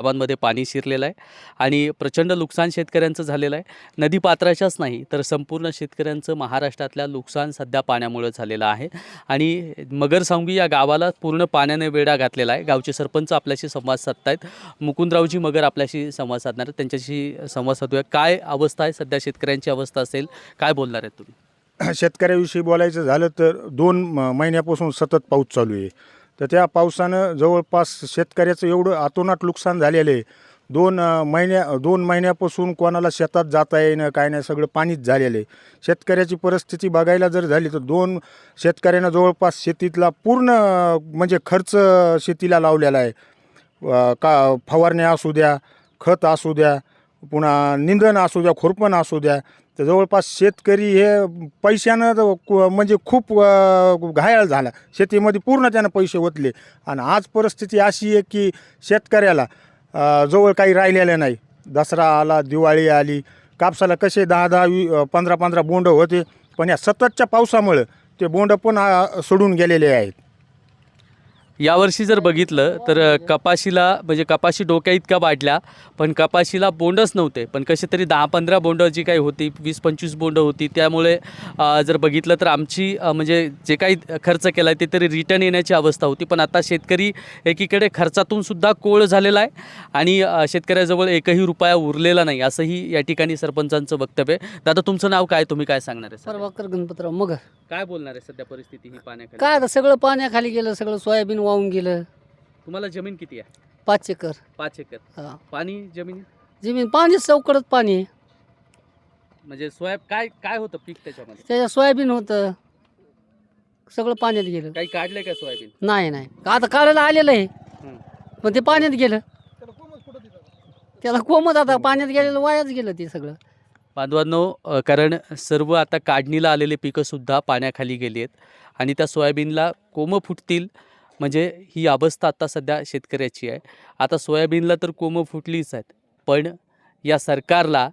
गावांमध्ये पाणी शिरलेलं आहे आणि प्रचंड नुकसान शेतकऱ्यांचं झालेलं आहे. नदीपात्राच्याच नाही तर संपूर्ण शेतकऱ्यांचं महाराष्ट्रातल्या नुकसान सध्या पाण्यामुळे झालेलं आहे. आणि मगरसांगी या गावाला पूर्ण पाण्याने वेढा घातलेला आहे. गावचे सरपंच आपल्याशी संवाद साधतायत. मुकुंदरावजी मगर आपल्याशी संवाद साधणार आहेत. त्यांच्याशी संवाद साधूया. काय अवस्था आहे? सध्या शेतकऱ्यांची अवस्था असेल काय बोलणार आहेत तुम्ही? शेतकऱ्याविषयी बोलायचं झालं तर दोन म- महिन्यापासून सतत पाऊस चालू आहे. तर त्या पावसानं जवळपास शेतकऱ्याचं एवढं आतोनात नुकसान झालेलं आहे. दोन महिन्या दोन महिन्यापासून कोणाला शेतात जाता येणं काय नाही सगळं पाणीच झालेलं आहे. शेतकऱ्याची परिस्थिती बघायला जर झाली तर दोन शेतकऱ्यांना जवळपास शेतीतला पूर्ण म्हणजे खर्च शेतीला लावलेला आहे. का फवारण्या असू द्या खत असू द्या पुन्हा निंदण असू द्या खुरपण असू द्या तर जवळपास शेतकरी हे पैशानं तर कु- म्हणजे खूप घायाळ झाला. शेतीमध्ये पूर्ण त्यानं पैसे ओतले. आणि आज परिस्थिती अशी आहे की शेतकऱ्याला जवळ काही राहिलेलं नाही. दसरा आला दिवाळी आली कापसाला कसे दहा दहा वी पंधरा पंधरा बोंड होते पण या सततच्या पावसामुळं ते बोंड पण सोडून गेलेले आहेत. यावर्षी जर बघितलं तर कपाशीला म्हणजे कपाशी डोक्या इतक्या वाढल्या पण कपाशीला बोंडच नव्हते. पण कसे तरी दहा पंधरा बोंड जी काही होती वीस पंचवीस बोंड होती त्यामुळे जर बघितलं तर आमची म्हणजे जे काही खर्च केला आहे ते तरी रिटर्न येण्याची अवस्था होती. पण आता शेतकरी एकीकडे खर्चातून सुद्धा कोळ झालेला आहे आणि शेतकऱ्याजवळ एकही रुपया उरलेला नाही असंही या ठिकाणी सरपंचांचं वक्तव्य आहे. दादा तुमचं नाव काय? तुम्ही काय सांगणार आहे सध्या? गणपतराव मग काय बोलणार आहे सध्या परिस्थिती ही पाण्याखाली? काय आता सगळं पाण्याखाली गेलं सगळं सोयाबीन वाहून गेलं. तुम्हाला जमीन किती आहे? पाच एकर. पाच एकर. हा. पाणी जमीन? जमीन पाणी चौकडत पाणी आहे. म्हणजे सोयाब काय काय होतं पीक त्याच्यामध्ये? त्याच्यात सोयाबीन होतं. सगळं पाण्यात गेलं. काही काढलंय का सोयाबीन? नाही नाही. आता काढायला आलेलं आहे. हं. पण ते पाण्यात गेलं. त्याला कोमत आता पाण्यात गेलेलं वायाच गेलं ते सगळं. बांधवांनो कारण सर्व आता काढणीला आलेले पिकंसुद्धा पाण्याखाली गेली आहेत आणि त्या सोयाबीनला कोमं फुटतील म्हणजे ही अवस्था आता सध्या शेतकऱ्याची आहे. आता सोयाबीनला तर कोमं फुटलीच आहेत पण या सरकारला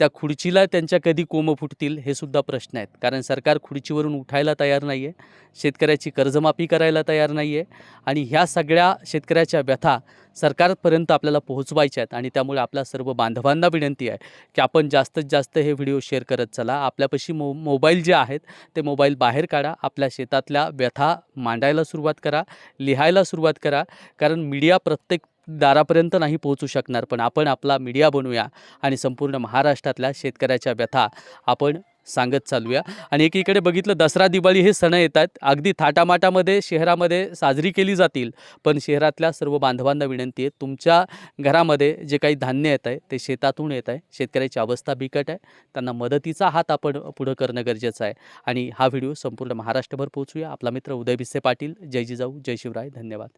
त्या खुर्चीला त्यांच्या कधी कोमं फुटतील हे सुद्धा प्रश्न आहेत. कारण सरकार खुर्चीवरून उठायला तयार नाही आहे शेतकऱ्याची कर्जमाफी करायला तयार नाही आहे आणि ह्या सगळ्या शेतकऱ्याच्या व्यथा सरकारपर्यंत आपल्याला पोहोचवायच्या आहेत आणि त्यामुळे आपल्या सर्व बांधवांना विनंती आहे की आपण जास्तीत जास्त हे व्हिडिओ शेअर करत चला. आपल्यापाशी मो मोबाईल जे आहेत ते मोबाईल बाहेर काढा. आपल्या शेतातल्या व्यथा मांडायला सुरुवात करा लिहायला सुरुवात करा. कारण मीडिया प्रत्येक दारापर्यंत नाही पोहोचू शकणार पण आपण आपला मीडिया बनवूया आणि संपूर्ण महाराष्ट्रातल्या शेतकऱ्याच्या व्यथा आपण सांगत चालूया. आणि एकीकडे बघितलं दसरा दिवाळी हे सण येतात. अगदी थाटामाटामध्ये शहरामध्ये साजरी केली जातील. पण शहरातल्या सर्व बांधवांना विनंती आहे तुमच्या घरामध्ये जे काही धान्य येत आहे ते शेतातून येत आहे शेतकऱ्याची अवस्था बिकट आहे. त्यांना मदतीचा हात आपण पुढं करणं गरजेचं आहे. आणि हा व्हिडिओ संपूर्ण महाराष्ट्रभर पोहोचूया. आपला मित्र उदय भिसे पाटील. जय जिजाऊ जय शिवराय. धन्यवाद.